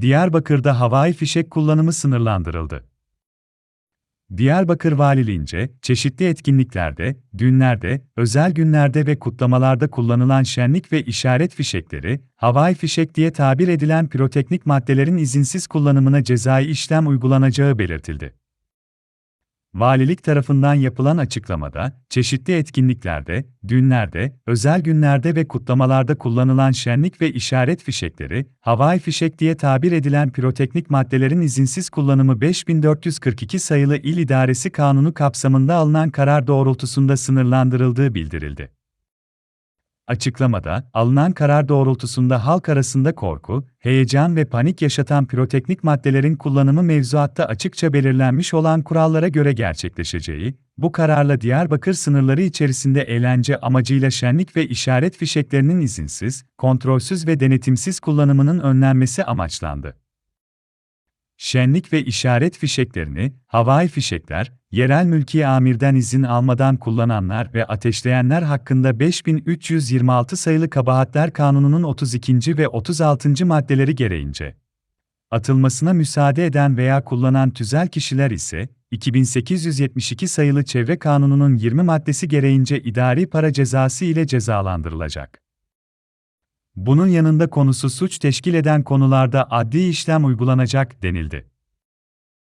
Diyarbakır'da havai fişek kullanımı sınırlandırıldı. Diyarbakır Valiliğince, çeşitli etkinliklerde, düğünlerde, özel günlerde ve kutlamalarda kullanılan şenlik ve işaret fişekleri, havai fişek diye tabir edilen piroteknik maddelerin izinsiz kullanımına cezai işlem uygulanacağı belirtildi. Valilik tarafından yapılan açıklamada, çeşitli etkinliklerde, düğünlerde, özel günlerde ve kutlamalarda kullanılan şenlik ve işaret fişekleri, havai fişek diye tabir edilen piroteknik maddelerin izinsiz kullanımı 5442 sayılı İl İdaresi Kanunu kapsamında alınan karar doğrultusunda sınırlandırıldığı bildirildi. Açıklamada, alınan karar doğrultusunda halk arasında korku, heyecan ve panik yaşatan piroteknik maddelerin kullanımı mevzuatta açıkça belirlenmiş olan kurallara göre gerçekleşeceği, bu kararla Diyarbakır sınırları içerisinde eğlence amacıyla şenlik ve işaret fişeklerinin izinsiz, kontrolsüz ve denetimsiz kullanımının önlenmesi amaçlandı. Şenlik ve işaret fişeklerini, havai fişekler, yerel mülki amirden izin almadan kullananlar ve ateşleyenler hakkında 5326 sayılı Kabahatler Kanunu'nun 32. ve 36. maddeleri gereğince atılmasına müsaade eden veya kullanan tüzel kişiler ise 2872 sayılı Çevre Kanunu'nun 20 maddesi gereğince idari para cezası ile cezalandırılacak. Bunun yanında konusu suç teşkil eden konularda adli işlem uygulanacak denildi.